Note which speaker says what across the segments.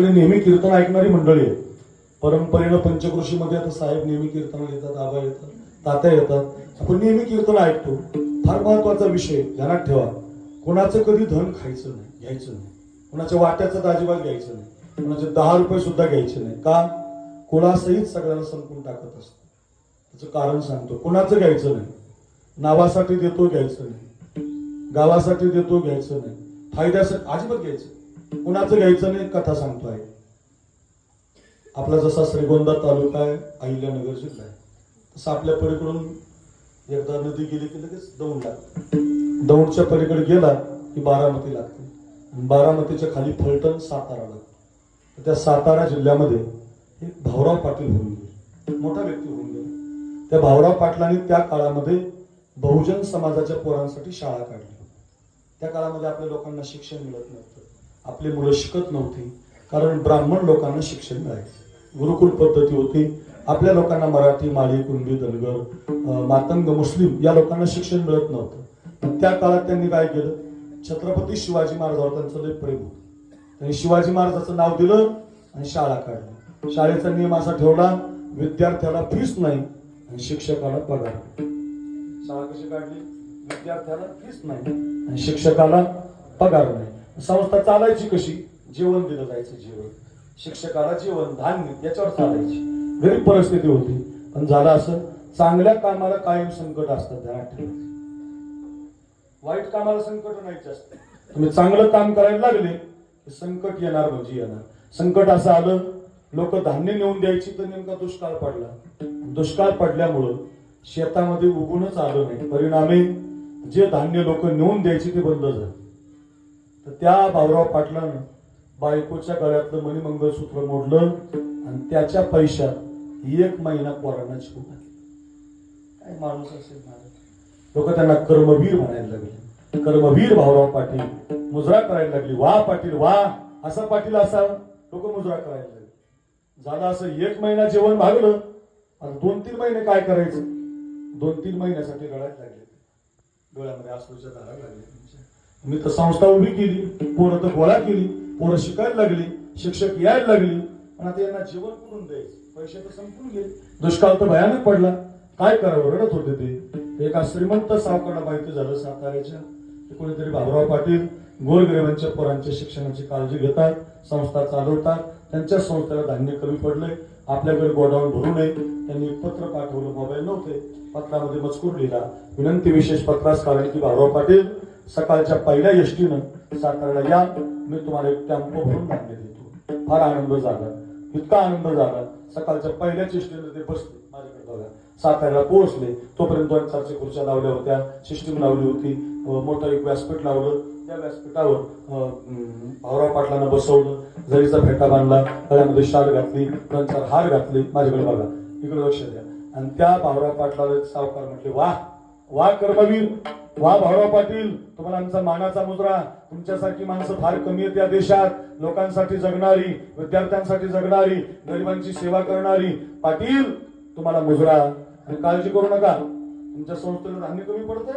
Speaker 1: सगळे नेहमी कीर्तन ऐकणारी मंडळी आहे परंपरेनं पंचकृषीमध्ये आता साहेब नेहमी कीर्तनाला येतात आबा येतात तात्या येतात. आपण नेहमी कीर्तन ऐकतो. फार महत्त्वाचा विषय ध्यानात ठेवा. कोणाचं कधी धन खायचं नाही घ्यायचं नाही. कोणाच्या वाट्याचं अजिबात घ्यायचं नाही. कोणाचे दहा रुपये सुद्धा घ्यायचे नाही. का? कोणासहित सगळ्यांना संपून टाकत असतो. त्याचं कारण सांगतो. कोणाचं घ्यायचं नाही? नावासाठी देतो घ्यायचं नाही. गावासाठी देतो घ्यायचं नाही. फायद्यासाठी अजिबात घ्यायचं कुणाचं घ्यायचं नाही कथा सांगतो आहे आपला जसा श्रीगोंदा तालुका आहे अहिल्यानगर जिल्हा आहे. तसं आपल्या पलीकडून एकदा नदी गेली की लगेच दौंड लागते. दौंडच्या पलीकडे गेला की बारामती लागते. आणि बारामतीच्या खाली फलटण सातारा लागतो. त्या सातारा जिल्ह्यामध्ये एक भाऊराव पाटील होऊन गेले. मोठा व्यक्ती होऊन गेला. त्या भाऊराव पाटलांनी त्या काळामध्ये बहुजन समाजाच्या पोरांसाठी शाळा काढली. त्या काळामध्ये आपल्या लोकांना शिक्षण मिळत नव्हतं. आपली मुलं शिकत नव्हती. कारण ब्राह्मण लोकांना शिक्षण मिळायचं. गुरुकुल पद्धती होती. आपल्या लोकांना मराठी माळी कुणबी धनगर मातंग मुस्लिम या लोकांना शिक्षण मिळत नव्हतं. त्या काळात त्यांनी काय केलं? छत्रपती शिवाजी महाराजावर त्यांचं लय प्रेम होतं. त्यांनी शिवाजी महाराजाचं नाव दिलं आणि शाळा काढली. शाळेचा नियम असा ठेवला विद्यार्थ्याला फीस नाही आणि शिक्षकाला पगार. शाळा कशी काढली? विद्यार्थ्याला फीस नाही आणि शिक्षकाला पगार नाही. संस्था चालायची कशी? जेवण दिलं जायचं जेवण. शिक्षकाला जेवण धान्य याच्यावर चालायची. गरीब परिस्थिती होती. पण झालं असं चांगल्या कामाला कायम संकट असतं ध्यानात ठेवायचं वाईट कामाला संकट नाही जास्त तुम्ही चांगलं काम करायला लागले की संकट येणार म्हणजे येणार. संकट असं आलं लोक धान्य नेऊन द्यायची तर नेमका दुष्काळ पडला. दुष्काळ पडल्यामुळं शेतामध्ये उगूनच आलं नाही. परिणामी जे धान्य लोक नेऊन द्यायची ते बंद झालं. तर त्या भाऊराव पाटलानं बायकोच्या गळ्यातलं मणिमंगळसूत्र मोडलं आणि त्याच्या पैशात एक महिना पोरांना शिकू काय माणूस असेल लोक त्यांना कर्मवीर म्हणायला लागले. कर्मवीर भाऊराव पाटील मुजरा करायला लागली. वा पाटील वा. असा पाटील असा. लोक मुजरा करायला लागले. झालं असं एक महिना जेवण भागलं. आता दोन तीन महिने काय करायचं? दोन तीन महिन्यासाठी रडायला लागले. डोळ्यामध्ये अश्रूच्या धारा लागल्या. त्यांच्या. मी तर संस्था उभी केली पोरं तर गोळा केली पोरं शिकायला लागली शिक्षक यायला लागली पण आता यांना जेवण करून द्यायचं? पैसे तर संपून गेले. दुष्काळ तर भयानक पडला. काय करावं? रडत होते ते. एका श्रीमंत सावकाराला माहिती झालं साताऱ्याच्या कोणीतरी बाबुराव पाटील गोरगरिबांच्या पोरांच्या शिक्षणाची काळजी घेतात संस्था चालवतात त्यांच्या संस्थेला धान्य कमी पडले आपल्याकडे गोडाऊन भरू नये. त्यांनी पत्र पाठवलं मोबाईल नव्हते. पत्रामध्ये मजकूर लिहिला. विनंती विशेष पत्रास कारण की बाबुराव पाटील सकाळच्या पहिल्या यष्टीनं साताऱ्याला या मी तुम्हाला एक टॅम्पो भरून धान्य देतो. फार आनंद झाला. इतका आनंद झाला. सकाळच्या पहिल्याच यष्टीनं ते बसले माझ्याकडे बघा. साताऱ्याला पोहोचले. तोपर्यंत दोन चारशे खुर्च्या लावल्या होत्या सिस्टीम लावली होती मोठं एक व्यासपीठ लावलं. त्या व्यासपीठावर अं, भाऊराव पाटलांना बसवलं. जरीचा फेटा बांधला गळ्यामध्ये शाल घातली दोन चार हार घातले. माझ्याकडे बघा. इकडे लक्ष द्या. आणि त्या भाऊराव पाटलाला सावकार म्हटले वाह वा कर्मवीर वा भाऊराव पाटील तुम्हाला आमचा मानाचा मुद्रा. तुमच्यासारखी माणसं फार कमी आहेत या देशात. लोकांसाठी जगणारी विद्यार्थ्यांसाठी जगणारी गरिबांची सेवा करणारी. पाटील तुम्हाला मुजरा आणि काळजी करू नका. तुमच्या संस्थेला धान्य कमी पडते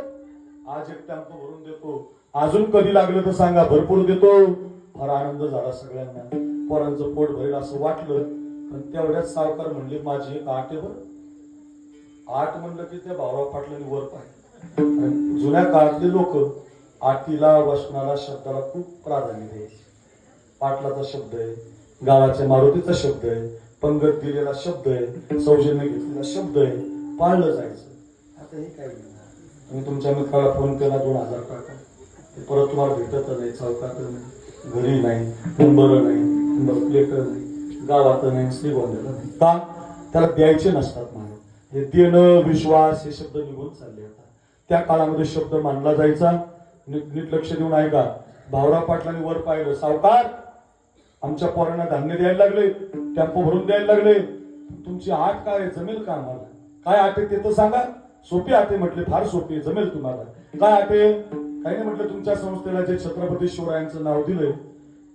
Speaker 1: आज एक टॅम्प भरून देतो. अजून कधी लागलं तर सांगा भरपूर देतो. फार आनंद झाला सगळ्यांना. पोरांचं पोट भरेल असं वाटलं. पण तेवढ्यात सावकार म्हणले माझी एक आठ आहे बरं. आठ म्हणलं की त्या भावराव पाटलांनी वर पाहिजे जुन्या काळातले लोक आटीला वसनाला शब्दाला खूप प्राधान्य द्यायचे. पाटलाचा शब्द आहे गावाच्या मारुतीचा शब्द आहे पंगत दिलेला शब्द आहे सौजन्य घेतलेला शब्द आहे पाळलं जायचं. आता हे काय नाही. तुम्ही तुमच्या मित्राला फोन केला दोन हजार टाका ते परत तुम्हाला भेटत नाही चौकात नाही घरी नाही नंबर नाही नंबर प्लेट नाही गावात नाही श्रीगोंद्याला नाही. का? त्याला द्यायचे नसतात मला हे देणं विश्वास हे शब्द निघून चालले आता. त्या काळामध्ये शब्द मानला जायचा. नीट नीट लक्ष देऊन ऐका. भावराव पाटलांनी वर पाहिलं. सावकार आमच्या पोरांना धान्य द्यायला लागले टेम्पो भरून द्यायला लागले. तुमची आठ काय आहे? जमेल का आम्हाला? काय आठ आहे ते तर सांगा. सोपी आटे म्हटले. फार सोपी आहे, जमेल तुम्हाला. काय आटे काही नाही म्हटलं. तुमच्या संस्थेला जे छत्रपती शिवरायांचं नाव दिलंय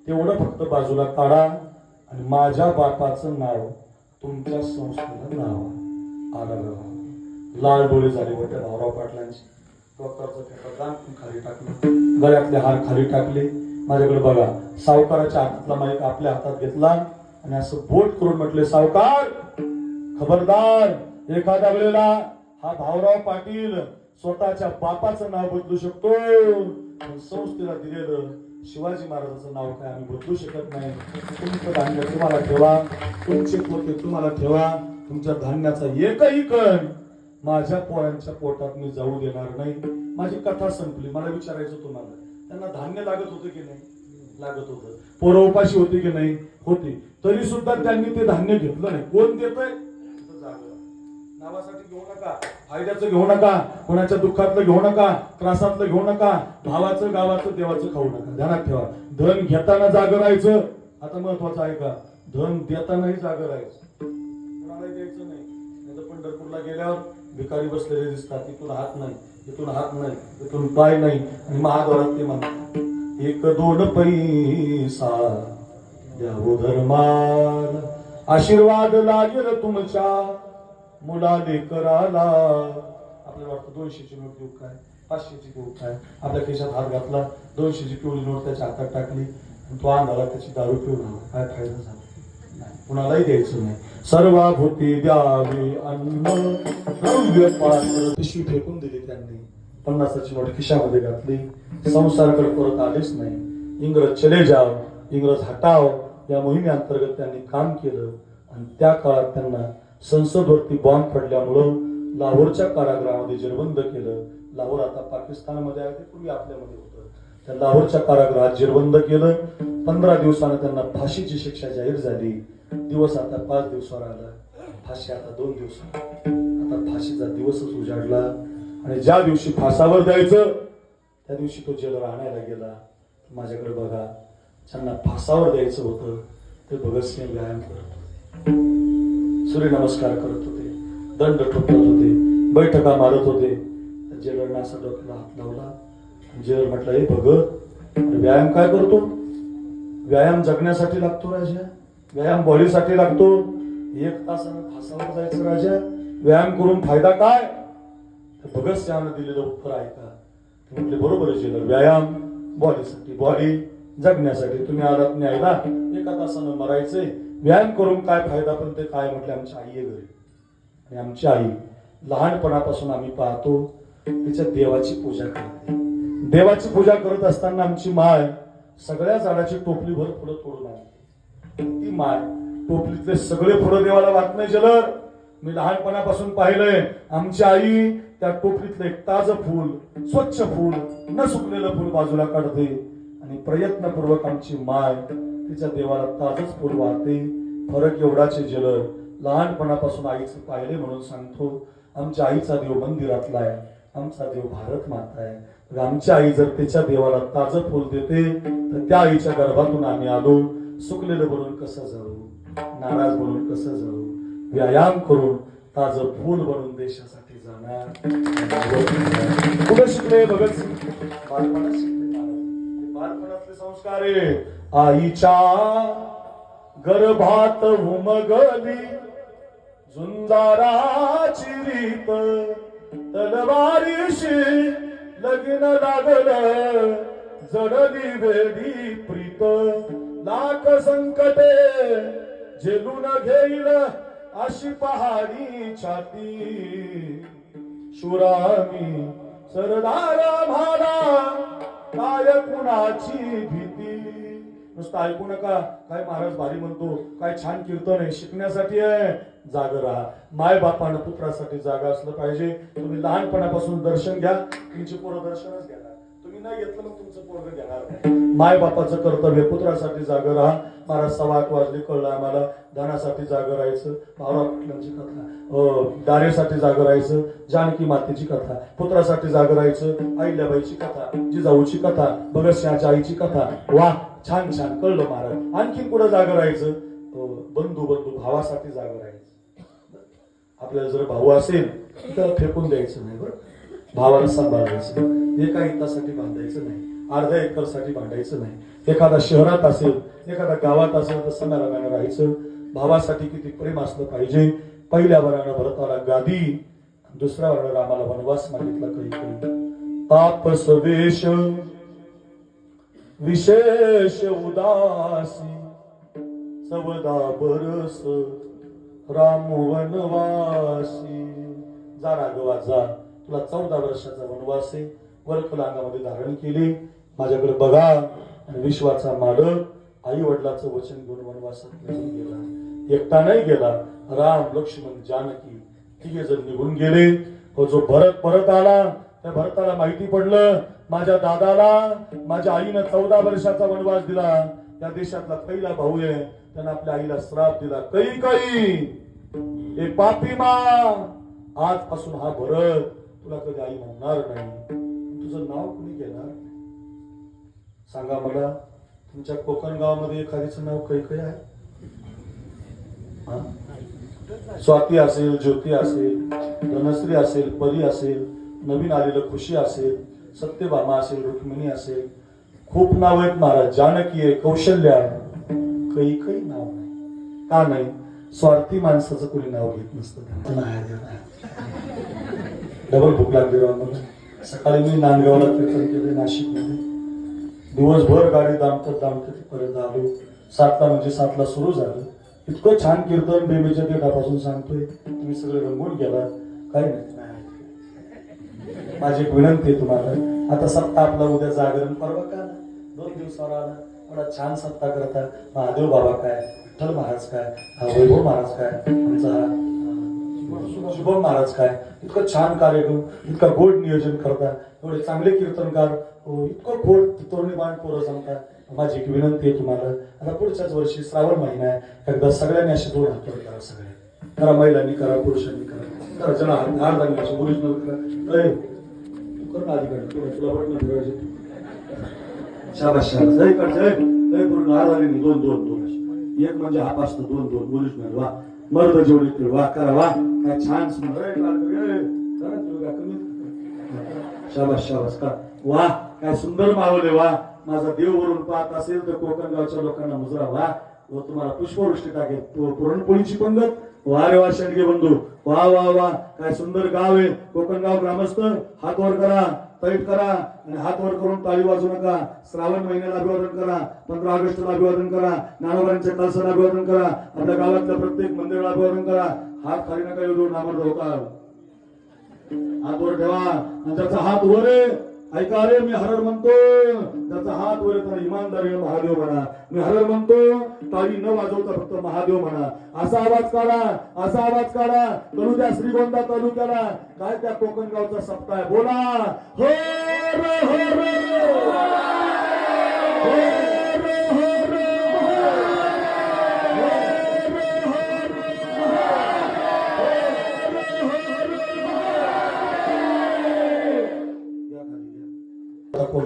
Speaker 1: तेवढं फक्त बाजूला काढा आणि माझ्या बापाचं नाव तुमच्या संस्थेला नाव आलं लाल डोळे झाली होते भाऊराव पाटलांची. डॉक्टरचं पेपर दाखवून खाली टाकलं. गळ्यातले हार खाली टाकले. माझ्याकडे बघा सावकाराच्या हातातला माईक आपल्या हातात घेतला आणि असं बोट करून म्हटले सावकार खबरदार एखाद्या वेळेला हा भाऊराव पाटील स्वतःच्या बापाचं नाव बदलू शकतो. पण संस्थेला दिलेलं शिवाजी महाराजाचं नाव काय आम्ही बदलू शकत नाही. तुमचं धान्य तुम्हाला ठेवा. तुमचे पोते तुम्हाला ठेवा. तुमच्या धान्याचा एकही कण माझ्या पोळ्यांच्या पोटात मी जाऊ देणार नाही. माझी कथा संपली. मला विचारायचं तुम्हाला त्यांना धान्य लागत होतं की नाही? लागत होतं. पोरं उपाशी होती की नाही? होती. तरी सुद्धा त्यांनी ते धान्य घेतलं नाही. कोण देतय? नावासाठी घेऊ नका. फायद्याचं घेऊ नका. कोणाच्या दुःखातलं घेऊ नका. त्रासातलं घेऊ नका. भावाचं गावाचं देवाचं खाऊ नका. ध्यानात ठेवा. धन घेताना जागं राहायचं. आता महत्वाचं आहे का? धन देतानाही जागं राहायचं. कोणालाही द्यायचं नाही. नाही तर पंढरपूरला गेल्यावर भिकारी बसलेले दिसतात. इथून हात नाही इथून हात नाही इथून पाय नाही. आणि महाद्वारात ते म्हणतात एक दोन पैसा द्यावो धर्माला. आशीर्वाद लागेल तुमच्या मुला लेकराला आपल्याला वाटतं दोनशेची नोट देऊ काय? पाचशेची देऊ काय? आपल्या खिशात हात घातला दोनशेची पिवळी नोट त्याच्या हातात टाकली तो अंधाला त्याची दारू पिऊन काय फायदा झाला? कुणालाही द्यायचं नाही. सर्वाभूती द्यावी अन्न द्रव्य पात्र पिशवी फेकून दिली त्यांनी. पन्नासाची नोट खिशामध्ये घातली. संसाराकडे परत आलेच नाही. इंग्रज चले जाव इंग्रज हटाव. या मोहिमेअंतर्गत त्यांनी काम केलं. आणि त्या काळात त्यांना संसदवरती बॉम्ब पडल्यामुळं लाहोरच्या कारागृहामध्ये जेरबंद केलं. लाहोर आता पाकिस्तानमध्ये आहे ते पूर्वी आपल्यामध्ये होतं. त्या लाहोरच्या कारागृहात जेरबंद केलं. पंधरा दिवसानं त्यांना फाशीची शिक्षा जाहीर झाली. दिवस आता पाच दिवसावर आला. फाशी आता दोन दिवस आता फाशीचा दिवसच उजाडला. आणि ज्या दिवशी फासावर द्यायचं त्या दिवशी तो जेल आणायला गेला. माझ्याकडे बघा ज्यांना फासावर द्यायचं होतं ते भगतसिंग व्यायाम करत सूर्यनमस्कार करत होते. दंड ठोकत होते. बैठका मारत होते. त्या जेलरनं असा डोक्याला हात लावला. जेलर म्हटलं हे भगत व्यायाम काय करतो? व्यायाम जगण्यासाठी लागतो राजा. व्यायाम बॉडीसाठी लागतो. एक तासानं फासावर जायचं राजा. व्यायाम करून फायदा काय? तर भगत सिंहानं दिलेलं उत्तर आहे का ते म्हटले बरोबर आहे व्यायाम बॉडीसाठी बॉडी जगण्यासाठी. तुम्ही आलात न्यायला एका तासानं मरायचंय. व्यायाम करून काय फायदा पण ते काय? म्हटले आमची आई आहे घरी. आणि आमची आई लहानपणापासून आम्ही पाहतो तिच्या देवाची पूजा करते. देवाची पूजा करत असताना आमची माय सगळ्या झाडाची टोपली भर फुलं तोडून आणते. ती माय टोपलीतले सगळे फुलं देवाला वाट नाही जलर मी लहानपणापासून पाहिलंय आमची आई त्या टोपलीतलं एक ताज फूल स्वच्छ फूल न सुकलेलं फूल बाजूला काढते आणि प्रयत्नपूर्वक आमची माय तिच्या देवाला ताजच फूल वाहते. फरक एवढाचे जलर लहानपणापासून आईचं पाहिले म्हणून सांगतो आमच्या आईचा देव मंदिरातला आहे आमचा देव भारत माता आहे. आमची आई जर त्याच्या देवाला ताजं फूल देते तर त्या आईच्या गर्भातून आम्ही आलो. सुकलेलं बनून कसं जाऊ नाराज बनून कसं जाऊ व्यायाम करून ताजं फूल बनून देशासाठी जाणार. कुठे शिकले भगतसिंग बालपणात शिकले बालपणातले संस्कार आहे आईच्या गर्भात उमगली झुंजाराची रीत तलवारीशी लग्न लागलं जडली वेडी प्रीत. लाख संकटे झेलून घेईल अशी पहाडी छाती. शुरामी सरदार भाला काय कुणाची भीती? नुसतं ऐकू नका काय महाराज भारी म्हणतो काय छान कीर्तन आहे शिकण्यासाठी आहे. जाग राहा. माय बापानं पुत्रासाठी जागा असलं पाहिजे. तुम्ही लहानपणापासून दर्शन घ्या. तुमची पोरं दर्शनच घ्या. तुम्ही नाही घेतलं मग तुमचं पोरग देणार नाही. माय बापाचं कर्तव्य पुत्रासाठी जागं राहा. महाराज सव्वा आठ वाजले कळलं आम्हाला. धनासाठी जागं राहायचं. भावराव पाटलांची कथा. दारेसाठी जागं राहायचं. जानकी मातेची कथा. पुत्रासाठी जागं राहायचं. अहिल्याबाईची कथा. जिजाऊची कथा. भगतसिंहाच्या आईची कथा. वा छान छान. कळलं महाराज. आणखीन कुठं जागं राहायचं? बंधू बंधू भावासाठी जागं राहायचं. आपल्याला जर भाऊ असेल तर फेकून द्यायचं नाही बरं भावाला सांभाळायचं. एका हितासाठी बांधायचं नाही. अर्ध्या एकरसाठी भांडायचं नाही. एखादा शहरात असेल एखादा गावात असेल तर समारामाने राहायचं. भावासाठी किती प्रेम असलं पाहिजे. पहिल्या वरानं भरताला गादी दुसऱ्या वरानं रामाला वनवास मागितला काही काही तापस वेश विशेष उदासी सवदा बरस राम वनवासी. जा राघवा जा. तुला चौदा वर्षाचा वनवास आहे. वरखल अंगामध्ये धारण केले. माझ्याकडे बघा. आणि विश्वाचा मालक आई वडिलाचं वचन घेऊन वनवासात निघून गेला. एकटा नाही गेला. राम लक्ष्मण जानकी तिघे जण निघून गेले. तो जो भरत परत आला त्या भरताला माहिती पडलं. माझ्या दादाला माझ्या आईनं चौदा वर्षाचा वनवास दिला. त्या देशातला पहिला भाऊ आहे. त्यानं आपल्या आईला श्राप दिला. काही काही एक पापी मा. आजपासून हा भरत तुला कधी आई म्हणणार नाही? तुझं नाव कुणी घेणार? सांगा मला तुमच्या कोकण गावामध्ये एखादीचं नाव काही काही आहे? स्वाती असेल ज्योती असेल धनश्री असेल परी असेल नवीन आलेलं खुशी असेल सत्यभामा असेल रुक्मिणी असेल खूप नाव आहेत महाराज जानकी आहे कौशल्य आहे. काही काही नाव नाही. का नाही? स्वार्थी माणसाचं कोणी नाव घेत नसतं? नाही, डबल भूक लागली राव मला. सकाळी मी नांदगावला कीर्तन केले नाशिकमध्ये. दिवसभर गाडी दामतत दामतत तिथपर्यंत आलो. सातला म्हणजे सातला सुरू झालं. इतकं छान कीर्तन बेबीच्या देठापासून सांगतोय. तुम्ही सगळे रंगून गेला. काही नाही. नाही. माझी एक विनंती आहे तुम्हाला. आता सत्ता आपला उद्या जागरण परवा का दोन दिवसावर आला. एवढा छान सत्ता करता. महादेव बाबा काय? विठ्ठल महाराज काय? हा वैभव महाराज काय? आमचा हा शुभम महाराज काय? इतकं छान कार्यक्रम इतकं गोड नियोजन करता एवढे चांगले कीर्तनकार हो, इतकं गोड तरुणी बाण पोरं सांगता माझी एक विनंती आहे तुम्हाला. आता पुढच्याच वर्षी श्रावण महिना आहे. एकदा सगळ्यांनी असे दोन हात करा सगळे करा महिलांनी करा पुरुषांनी करा. करा चला हार दांडी असे ओरिजिनल करा. ए, तू कर ना अधिकार. तुला तुला बटणं फिरवायचे शाबास शाबास कर जय. जय पूर्ण हार दांडी दोन दोन दोन असे. एक म्हणजे हा पाच दोन. दोन ओरिजिनल वा. मर्द जेवढे वा करा वा. छान सुंदर शाबास शाबास का वा काय सुंदर मावले वा. माझा देव वरून पाहत असेल तर कोकण गावच्या लोकांना मुजरा वा. व तुम्हाला पुष्पवृष्टी टाकेल पुरणपोळीची पंगत. वा रे वा शेंडगे बंधू. वा वा वा. काय सुंदर गाव आहे. कोकण गाव ग्रामस्थ हात वर करा तैट करा आणि हात वर करून ताळी वाजू नका. श्रावण महिन्याला अभिवादन करा. पंधरा ऑगस्टला अभिवादन करा. नानोबांच्या कलसाला अभिवादन करा. आपल्या गावातल्या प्रत्येक मंदिराला अभिवादन करा. हात खाली नका येऊ नामर्द होता हात वर ठेवा. आणि त्याचा हात वर आहे ऐका रे मी हरर म्हणतो. त्याचा हात वर त्याला इमानदारीने महादेव म्हणा. मी हरर म्हणतो टाळी न वाजवता फक्त महादेव म्हणा. असा आवाज काढा असा आवाज काढा. तनु त्या श्रीगोंदा तालुक्याला काय त्या कोकण गावचा सप्ताह आहे? बोला. हो हो रे. हो. रे, हो.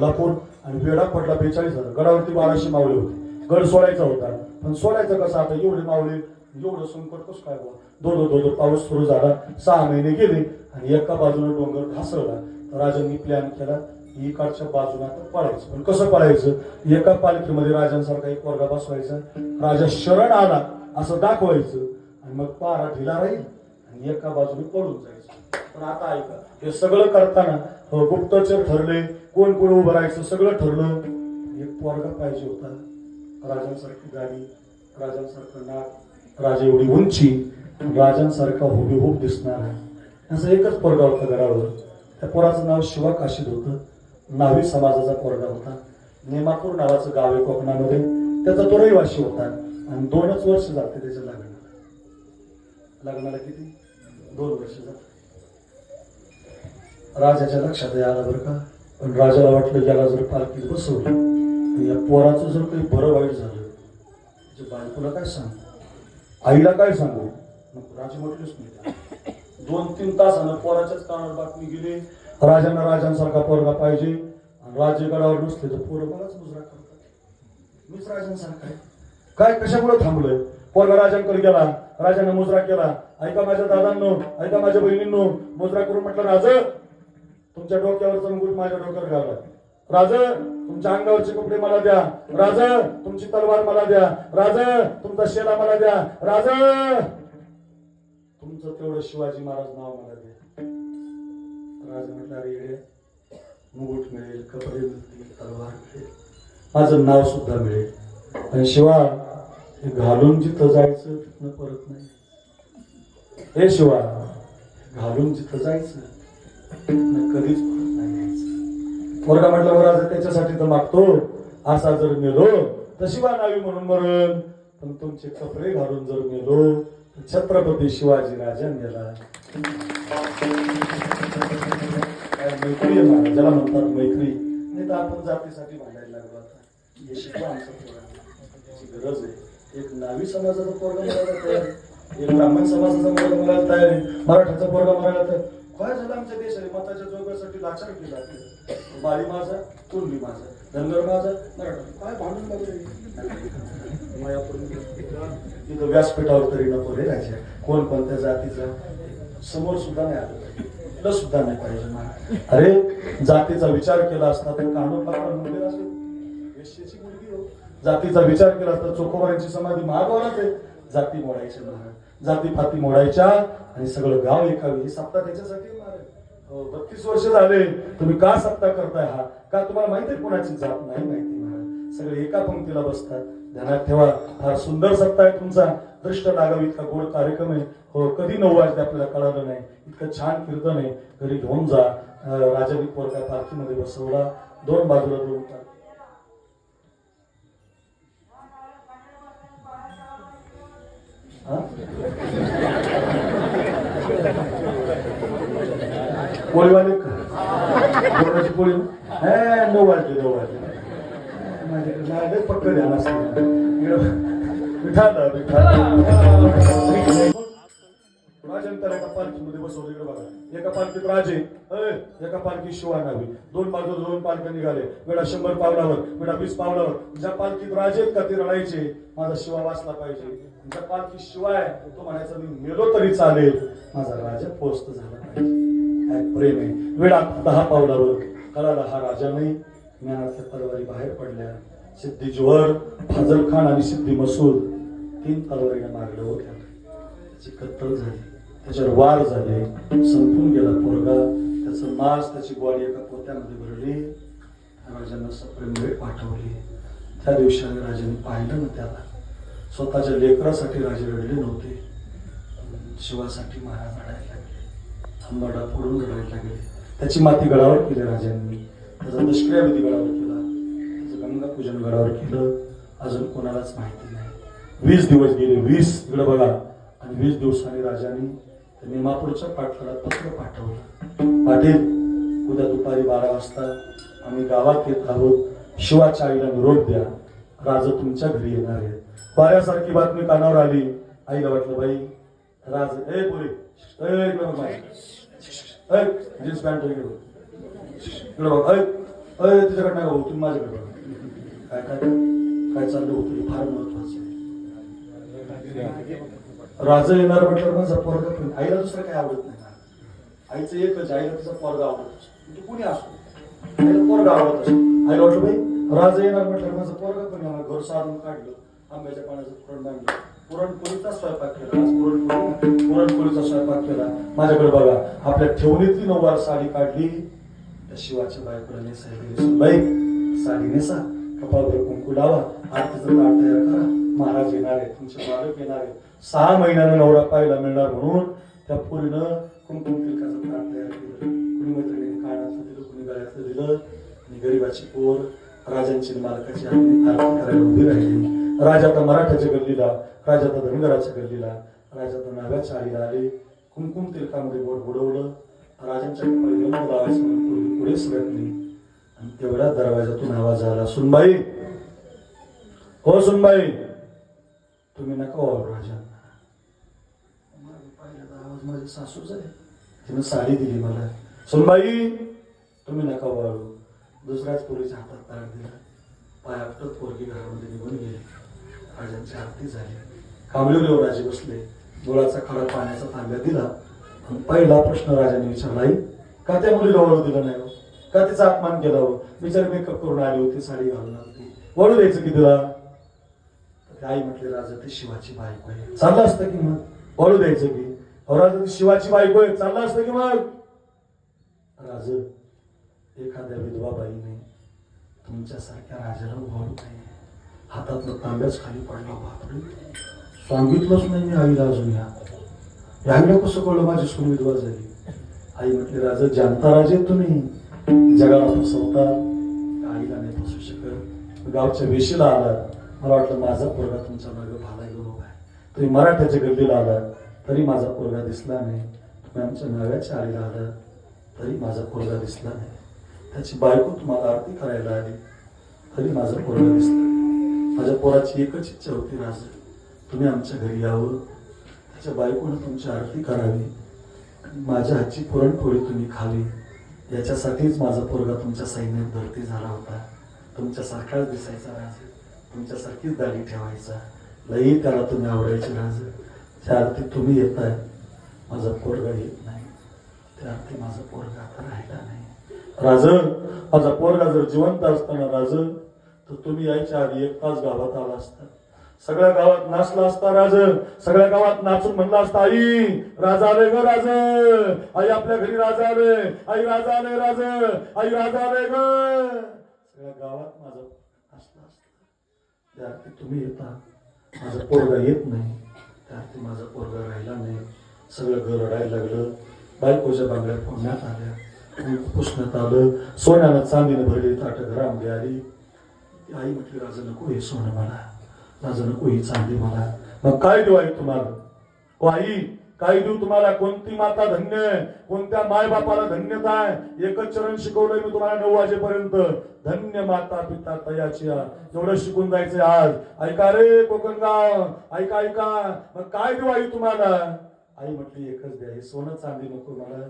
Speaker 1: कोल्हापूर आणि वेडा पडला बेचाळीस हजार. गडावरती बाराशे मावळे होते. गड सोडायचा होता. पण सोडायचं कसं? आता एवढे मावळे एवढं संकट कसं काय दोन धो धो पाऊस सुरू झाला. सहा महिने गेले आणि एका बाजूने डोंगर ढासळला तर राजांनी प्लॅन केला की इकडच्या बाजूला आता पळायचं. पण कसं पळायचं? एका पालखीमध्ये राजांसारखा एक वर्गा बसवायचा. राजा शरण आला असं दाखवायचं. आणि मग पारा ढिला राहील आणि एका बाजूने पळून जायचं. पण आता ऐका हे सगळं करताना गुप्तचर ठरले कोण कोण उभं राहायचं सगळं ठरलं. एक पोरगा पाहिजे होता राजांसारखी गाडी राजांसारखं नाक राजा एवढी उंची राजांसारखा हुबेहूब दिसणार असं एकच पोरगा होता घरावर. त्या पोराचं नाव शिवा काशीद होतं. नावी समाजाचा पोरगा होता. नेमापूर नावाचं गाव आहे कोकणामध्ये. त्याचा तो रहिवाशी होता. आणि दोनच वर्ष जाते त्याच्या लग्नाला. लग्नाला किती? दोन वर्ष जाते. राजाच्या लक्षात आला बरं का? पण राजाला वाटलं याला जर पालखीत बसवलं या पोराचं जर काही बरं वाईट झालं त्याच्या बायकोला काय सांगू? आईला काय सांगू? मग राजे म्हटलेच नाही. दोन तीन तासानं पोराच्याच कानावर बातमी गेली. राजांना राजांसारखा पोरगा पाहिजे. आणि राज्य नसले तर पोरं मलाच मुजरा करतात? मीच राजांसारखा आहे. काय कशामुळे थांबलोय? पोरगा राजांकडे गेला राजाने मुजरा केला. ऐका माझ्या दादांनो ऐका माझ्या बहिणींनो मुजरा करून म्हटलं राज तुमच्या डोक्यावरचा मुकुट माझ्या डोक्यावर घाला. राज तुमच्या अंगावरचे कपडे मला द्या. राज तुमची तलवार मला द्या. राज तुमचा शेला मला द्या. राज! तुमचं तेवढं शिवाजी महाराज नाव मला द्या. राजा म्हटलं अरे येडे मुकुट मिळेल कपडे मिळतील तलवार मिळेल. माझं नाव सुद्धा मिळेल. आणि शिवा हे घालून जिथं जायचं तिथनं परत नाही. हे शिवा घालून जिथं जायचं कधीच परत पोरगा म्हटलं बरं आज त्याच्यासाठी तर मागतो असा जर मेलो तशी नावी म्हणून मरण. पण तुमचे कपडे घालून जर मेलो तर छत्रपती शिवाजी राजा मेला मैत्री ज्याला म्हणतात मैत्री. नाही तर आपण जातीसाठी भांडायला लागलो आता. हे शिकवा आमचं त्याची गरज आहे. एक नावी समाजाचा पोरगा मरायला तयार एक ब्राह्मण समाजाचा पोरगा मरायला तयार आहे. मराठ्याचा पोरगा मरायला तयार काय झालं आमच्या देशाने? मताच्या जोगासाठी लाचार केला बाळी माझा कुंडी माझा धनगर माझा मराठा. काय भांडून लागले मायापूर तिथं व्यासपीठावर तरी नको रे राजा. कोण कोणत्या जातीचा? समोर सुद्धा नाही आलं. पाहिजे. सुद्धा नाही पाहिजे अरे जातीचा विचार केला असता तर कानून पात्र मंदिर असेल मुलगी हो. जातीचा विचार केला असता चोखोबाईंची समाधी महागवरात आहे जाती मोडायच्या महाराज. जाती फाती मोडायच्या आणि सगळं गाव एका ही सप्ताह त्याच्यासाठी महाराज हो, बत्तीस वर्ष झाले. तुम्ही का सप्ताह करताय हा? का तुम्हाला माहिती आहे कोणाची जात? नाही माहिती महाराज. सगळे एका पंक्तीला बसतात. ध्यानात ठेवा. फार सुंदर सत्ता आहे तुमचा. दृष्ट लागावी इतका गोड कार्यक्रम आहे. हो कधी नऊ वाजले आपल्याला कळालं नाही. इतकं छान कीर्तन आहे. घरी घेऊन जा. राजा राजावी पोरका पालखीमध्ये बसवला. दोन बाजूला दोन पालखी हा? पोळीवाले पोळी नऊ वाजले नऊ वाजले माझ्याकडे पक्क ध्यान असं मिठा मिठा विठाला एका पालखीमध्ये बसवलं इकडे बघा. एका पालखीत राजे. अय, एका पालखीत शिवा नावी दोन बाजूला दोन पालख्या निघाले. वेळा शंभर पावलावर वेळा वीस पावलावर. ज्या पालखीत राजे का ते रडायचे? माझा शिवा वाचला पाहिजे. ज्या पालखी शिवाय तो म्हणायचा मी मेलो तरी चालेल. माझा राजा पोस्त झाला पाहिजे. काय प्रेम आहे. वेळा दहा पावलावर. कळाला हा राजा नाही. ज्ञानातल्या तलवारी बाहेर पडल्या. सिद्धी जोहर फाजल खान आणि सिद्धी मसूद तीन तलवारीने मारलं होत्या. त्याची कत्तल झाली. त्याच्यावर वार झाले संपून गेला पोरगा. त्याचं मांस त्याची बॉडी एका पोत्यामध्ये भरली राजांना सप्रेमुळे पाठवली. त्या दिवशी आम्ही राजाने पाहिलं ना त्याला. स्वतःच्या लेकरासाठी राजे रडले नव्हते. शिवासाठी महाराज रडायला लागले. अंबाडा फोडून रडायला लागले. त्याची माती गडावर केली राजांनी. त्याचा दशक्रिया गडावर केला. त्याचं गंगापूजन गडावर केलं. अजून कोणालाच माहिती नाही. वीस दिवस गेले वीस. इकडे बघा. आणि वीस दिवसांनी राजांनी निमापूरच्या पाठलाला पत्र पाठवलं. पाटील उद्या दुपारी बारा वाजता आम्ही गावात येत आहोत. शिवाच्या आईला निरोप द्या. राज तुमच्या घरी येणार आहे. बाऱ्यासारखी बातमी कानावर आली. आईला वाटलं बाई राज ए बोले जीन्स पॅन्ट इकडे बघ. ऐ तुझ्याकडे नाही भाऊ तुम्ही माझ्याकडे बघा. काय काय काय चाललं होतं फार महत्वाचं आहे. राजा येणार म्हटलं माझा पोरगा पण आईला दुसरं काय आवडत नाही आईचं एकच आईला तिचा पोरगा आवडत तू कोणी असतो आईला पोरगा आवडत असतो. आईला वाटलं बाई राजा येणार म्हटलं माझं पोरगा पण येणार. घर साधून काढलं आंब्याच्या पाण्याचं पुरण बांधलं. पुरणपोळीचा स्वयंपाक केला. पुरणपोळी पुरणपोळीचा स्वयंपाक केला. माझ्याकडे बघा आपल्या ठेवणीतली नऊवार साडी काढली. त्या शिवाच्या बायकोला नेसायला बाई साडी नेसा. कपाळवर कुंकू लावा. आरतीचं ताट तयार करा. महाराज येणार आहे तुमचे मालक येणार आहे सहा महिन्यानं नवरा पाहायला मिळणार म्हणून त्या पोरीनं कुमकुम तिलकाचं ताट तयार केलं. कुणी मैत्रिणीने कानाचं दिलं कुणी गळ्याचं दिलं. आणि गरीबाची पोर राजांची मालकाची आरती आरती करायला उभी राहिली. राजा तर मराठाच्या गल्लीला राजा तर धनगराच्या गल्लीला राजा तर नाव्याच्या आईला आले. कुमकुम तिलकामध्ये बोट बुडवलं. राजांच्या लावायचं पुढे सरकली. आणि तेवढ्या दरवाजातून आवाज आला सुनबाई. हो सुनबाई. तुम्ही नका मागे पाहिलं आवाज माझी सासूच आहे. तिनं साडी दिली मला. सुनबाई तुम्ही नका वाळू दुसऱ्याच पोरीच्या हातात ताट दिला. पाय आपटत पोरगी घरामध्ये निघून गेली. राजांची आरती झाली. कांबळीवर राजे बसले. गुळाचा खडा पाण्याचा तांब्या दिला. आणि पहिला प्रश्न राजाने विचारला आई का त्या मुलीला वळू दिलं नाही हो? का तिचा अपमान केला हो? बिचारी मेकअप करून आली होती साडी घालून आली होती. वळू द्यायचं की तिला? आई म्हटली राजा ती शिवाची बायको आहे. चाललं असतं की मग? वळू द्यायचं की? अहो राजा ती शिवाची बायको आहे. चाललं असतं की मग? राज एखाद्या विधवा बाईने तुमच्यासारख्या राजाला उभारू नये हातातलं तांब्याच खाली पडला. बापरे. सांगितलंच नाही मी आईला अजून या. यायला कसं कळलं माझी सून विधवा झाली? आई म्हटली राजा जानता राजे तुम्ही. जगाला फसवता आईला नाही फसू शकत. गावच्या वेशीला आला मला वाटलं माझा पोरगा तुमच्या मागे भाला घेऊन उभा आहे. तुम्ही मराठ्याच्या गल्लीला आला तरी माझा पोरगा दिसला नाही. तुम्ही आमच्या नव्याच्या आईला आला तरी माझा पोरगा दिसला नाही. त्याची बायको तुम्हाला आरती करायला आली तरी माझा पोरगा दिसला माझ्या पोराची एकच इच्छा होती राजा. तुम्ही आमच्या घरी यावं. त्याच्या बायकोनं तुमची आरती करावी. माझ्या हातची पुरणपोळी तुम्ही खावी. याच्यासाठीच माझा पोरगा तुमच्या सैन्यात भरती झाला होता. तुमच्यासारखाच दिसायचा राजा. तुमच्यासारखीच दाढी ठेवायचा. लई त्याला तुम्ही आवडायचे राजा त्या आरती तुम्ही येत आहे. माझा पोरगा येत नाही. त्या अर्थी माझा पोरगा आता राहिला नाही. राज माझा पोरगा जर जिवंत असताना राज तर तुम्ही यायच्या आधी एक तास गावात आला असता. सगळ्या गावात नाचला असता राज. सगळ्या गावात नाचून म्हणला असता आई राजा आले ग राज. आई आपल्या घरी राजा आले. आई राजा आले राज. आई राजा आले ग. सगळ्या गावात माझा त्या अर्थी तुम्ही येता. माझा पोरगा येत नाही. त्या अर्थी माझा पोरगा राहिला नाही. सगळं घर रडायला लागलं. बायकोच्या बांगड्या फोडण्यात आल्या. पुसण्यात आलं. सोन्यानं चांदीनं भरली ताट घरामध्ये आली. आई म्हटली राजा नको हे सोनं मला. राजा नको ही चांदी मला. मग काय देऊ आई तुम्हाला? ओ आई काही देऊ तुम्हाला. कोणती माता धन्य आहे? कोणत्या मायबापाला धन्यता आहे? एकच चरण शिकवलंय मी तुम्हाला नऊ वाजेपर्यंत. धन्य माता पिता तयाची एवढं शिकून जायचं आज. ऐका रे कोकणगाव. ऐका ऐका. मग काय देऊ आई तुम्हाला? आई म्हटली एकच द्या. सोनं चांदी नको मला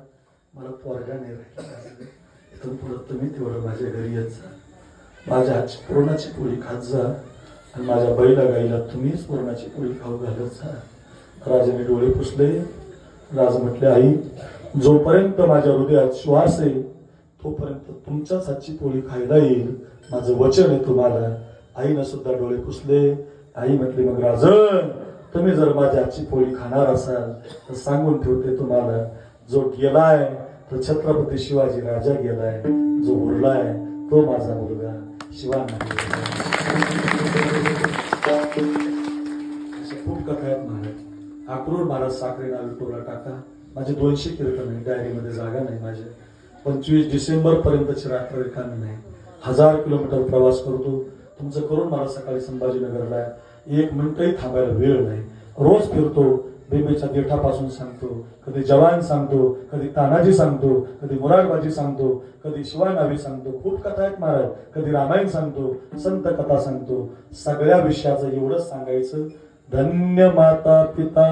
Speaker 1: मला पोरगा नाही राहिला. इथून पुढं तुम्ही तेवढं माझ्या घरी येत जा. माझ्या आजची पुरणाची पोळी खात जा. आणि माझ्या बैला गाईला तुम्हीच पुरणाची पोळी खाऊ घालत जा. राजाने डोळे पुसले. राज म्हटले आई जोपर्यंत माझ्या हृदयात श्वास आहे तोपर्यंत तुमच्याच हातची पोळी खायला येईल. माझं वचन आहे तुम्हाला. आईनं सुद्धा डोळे पुसले. आई म्हटली मग राजन तुम्ही जर माझ्या आजची पोळी खाणार असाल तर सांगून ठेवते तुम्हाला. जो गेलाय तो छत्रपती शिवाजी राजा गेलाय. जो उरलाय तो माझा मुलगा शिवा नाही. खूप कथा आहेत महाराज. अक्रूर महाराज साखरे नागपूरला टाका माझे दोनशे कीर्तन आहे डायरीमध्ये जागा नाही माझ्या पंचवीस डिसेंबर पर्यंतची रात्र रिकामी नाही. हजार किलोमीटर प्रवास करतो. तुमचं करून मला सकाळी संभाजीनगरला. एक मिनिटही थांबायला वेळ नाही. रोज फिरतो. बेबेच्या देठापासून सांगतो. कधी जवान सांगतो. कधी तानाजी सांगतो. कधी मुरारबाजी सांगतो. कधी शिवानावी सांगतो. खूप कथा आहेत महाराज. कधी रामायण सांगतो. संत कथा सांगतो. सगळ्या विषयाचं एवढंच सांगायचं. धन्य माता पिता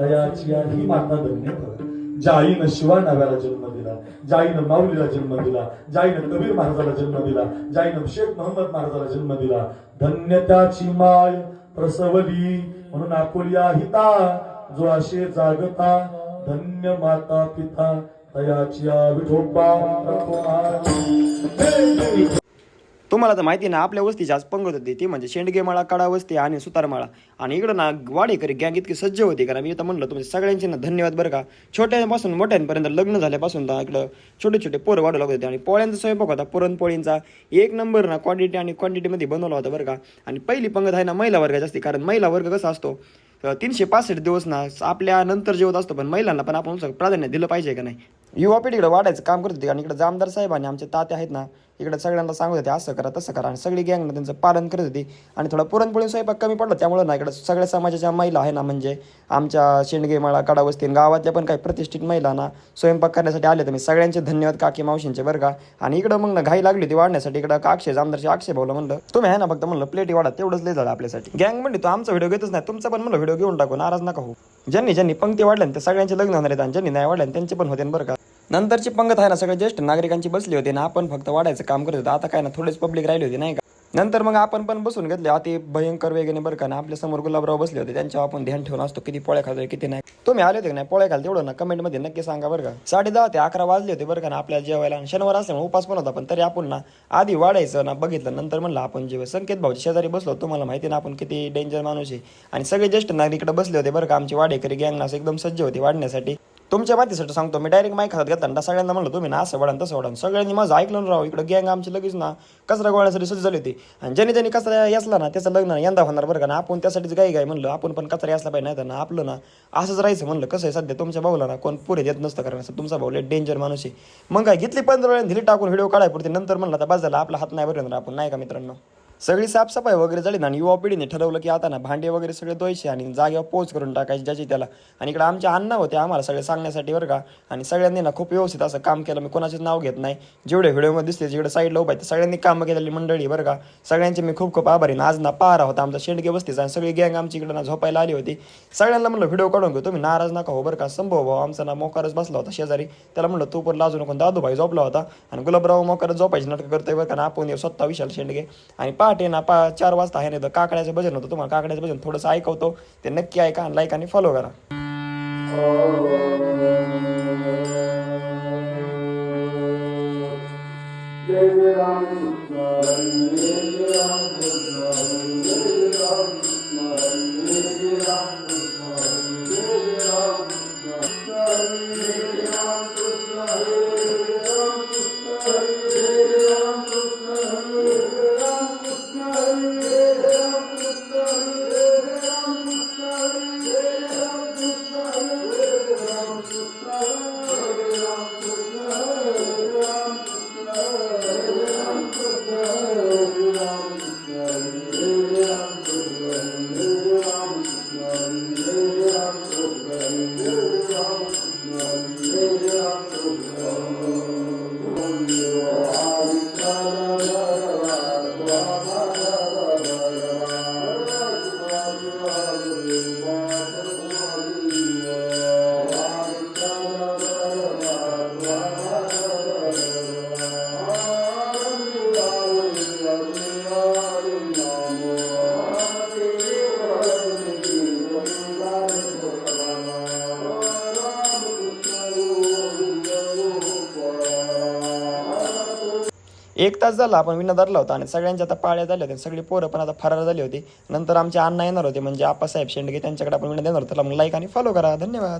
Speaker 1: तयाची ही माता धन्य बघा ज्या आईनं शिवा नाव्याला जन्म दिला ज्या आईनं माऊलीला जन्म दिला ज्या आईनं कबीर महाराजाला जन्म दिला ज्या आईनं शेख मोहम्मद महाराजाला जन्म दिला. धन्य त्याची माय प्रसवली म्हणून आपुलिया हिता जो असे जागता धन्य माता पिता तयाची विठोबा
Speaker 2: तुम्हाला तर माहिती ना आपल्या वस्तीची आज पंगत होती ती म्हणजे शेंडगेमाळा काडा वस्ती आणि सुतारमाळा. आणि इकडं ना वाडेकरी गँग इतकी सज्ज होती कारण मी तर म्हणलं तुमच्या सगळ्यांचे ना धन्यवाद बरं का. छोट्यापासून मोठ्यांपर्यंत लग्न झाल्यापासून तर इकडं छोटे छोटे पोरं वाढू लागत होते. आणि पोळ्यांचा स्वयंपाक होता पुरणपोळींचा. एक नंबर ना क्वांटिटी आणि क्वांटिटीमध्ये बनवला होता बरं का. आणि पहिली पंगत आहे ना महिला वर्गाची असते कारण महिला वर्ग कसा असतो तीनशे पासष्ट दिवस ना आपल्या नंतर जेवत असतो पण महिलांना पण आपण प्राधान्य दिलं पाहिजे का नाही? युवा पिढीकडे वाढायचं काम करत होते आणि इकडे जामदार साहेब आणि आमचे ताते आहेत ना इकडे सगळ्यांना सांगत होते असं करा तसं करा. आणि सगळी गँगनं त्यांचं पालन करत होती. आणि थोडा पुरणपोळी स्वयंपाक कमी पडला. त्यामुळे ना इकडे सगळ्या समाजाच्या महिला आहे ना म्हणजे आमच्या शेंडगेमाळा काडा वस्ती गावातल्या पण काही प्रतिष्ठित महिला ना स्वयंपाक करण्यासाठी आले तर मी सगळ्यांचे धन्यवाद काकी मावशींचे बरं का. आणि इकडं मग ना घाई लागली होती वाढण्यासाठी. इकडं अक्षय आमदारचे अक्षय भाऊला म्हणलं तुम्ही आहे ना फक्त म्हणलं प्लेटी वाढा तेवढंच लय झालं आपल्यासाठी. गँग म्हणजे तो आमचा व्हिडिओ घेतच नाही. तुमचा पण म्हणलं व्हिडिओ घेऊन टाकू नाराज नका हो ज्यांनी ज्यांनी पंक्ती वाढल्या ना, ते सगळ्यांचे लग्न होणार आहेत आणि ज्यांनी नाही वाढल्या त्यांचे पण होते ना बरं का. नंतरची पंगत आहे ना सगळे ज्येष्ठ नागरिकांची बसली होती ना आपण फक्त वाढायचं काम करत होतो. आता काय ना थोडेच पब्लिक राहिली होती नाही का? नंतर मग आपण पण बसून घेतले. अति भयंकर वेगाने बरं का ना आपल्यासमोर गुलाबराव बसले होते. त्यांच्यावर आपण ध्यान ठेवून असतो किती पोळ्या खातोय किती नाही. तुम्ही आले होते नाही? पोळ्या खाल तेवढं ना कमेंटमध्ये नक्की सांगा बरं का. साडे दहा ते अकरा वाजले होते बरं का ना आपल्याला जेवायला. आणि शनिवार असल्यामुळे उपास पण होता पण तरी आपण ना आधी वाढायचं ना बघितलं. नंतर म्हणलं आपण जेव्हा संकेत भाऊच्या शेजारी बसलो तुम्हाला माहिती ना आपण किती डेंजर माणूस आहे. आणि सगळे ज्येष्ठ नागरिकडे बसले होते बरं का आमचे वाडेकरी गँग ना एकदम सज्ज होते वाढण्यासाठी.
Speaker 3: तुमच्या माहितीसाठी सांगतो मी डायरेक्ट माईक हातात घेतला सगळ्यांना म्हणलं तुम्ही ना असं वडान तसं वडा सगळ्यांनी माझं ऐकलं ना राव इकडं गँग आमची लगेच ना कचरा गोळ्यासाठी सज्ज झाली होती. आणि ज्याने ज्याने कचरा यासला ना त्याचं लग्न यंदा होणार बरं का ना. आपण त्यासाठीच गाई गाय म्हणलं आपण पण कचरा यासला पाहिजे नाही तर ना आपलं ना असंच राहायचं म्हणलं. कसं आहे सध्या तुमच्या भाऊला ना कोण पुढे देत नसतं कारण असं तुमचा भाऊ डेंजर माणूस आहे. मग काय घेतली पंधरा वेळा दिली टाकून व्हिडिओ काढायपुरती. नंतर म्हणलं तर बस झाला आपला हात नाही बरं आपण नाही का मित्रांनो? सगळी साफसफाई वगैरे झाली ना आणि युवा पिढीने ठरवलं की आता ना भांडे वगैरे सगळे द्यायचे आणि जागेवर पोच करून टाकायचे ज्याची त्याला. आणि इकडे आमचे अण्णा होते आम्हाला सगळे सांगण्यासाठी बरं का. आणि सगळ्यांनी ना खूप व्यवस्थित असं काम केलं. मी कोणाचेच नाव घेत नाही. जेवढे व्हिडिओमध्ये दिसते जेवढे साईडला उभा आहे ते सगळ्यांनी कामं केलेली मंडळी बरं का. सगळ्यांचे मी खूप खूप आभारी आज ना पारा होता आमचा शेंडगे वस्तीचा आणि सगळी गँग आमची इकडे ना झोपायला आली होती. सगळ्यांना म्हणलं व्हिडिओ काढून घेऊ तुम्ही. नाराज नका हो बरं का. संभव भाऊ आमचा ना मोकारच बसला होता शेजारी. त्याला म्हणलं तू पण लाजू नको. दादू भाई झोपला होता. आणि गुलाबराव मोकारच झोपायची नाटकं करतोय बरं का ना. आपण स्वतः विशाल शेंडगे. आणि पहाटे ना पा चार वाजता आहे नाही तर काकड्याचं भजन होतं तुम्हाला काकड्याचं भजन थोडंसं ऐकवतो ते नक्की ऐका आणि लाईक आणि फॉलो करा एक झाला आपण विना धरला होता आणि सगळ्यांच्या आता पाळ्या झाल्या होत्या सगळी पोरं पण आता फरार झाली होती. नंतर आमचे अण्णा येणार होते म्हणजे आप्पासाहेब शेंडगे त्यांच्याकडे आपण विना देणार होतो. त्याला मग लाईक आणि फॉलो करा. धन्यवाद.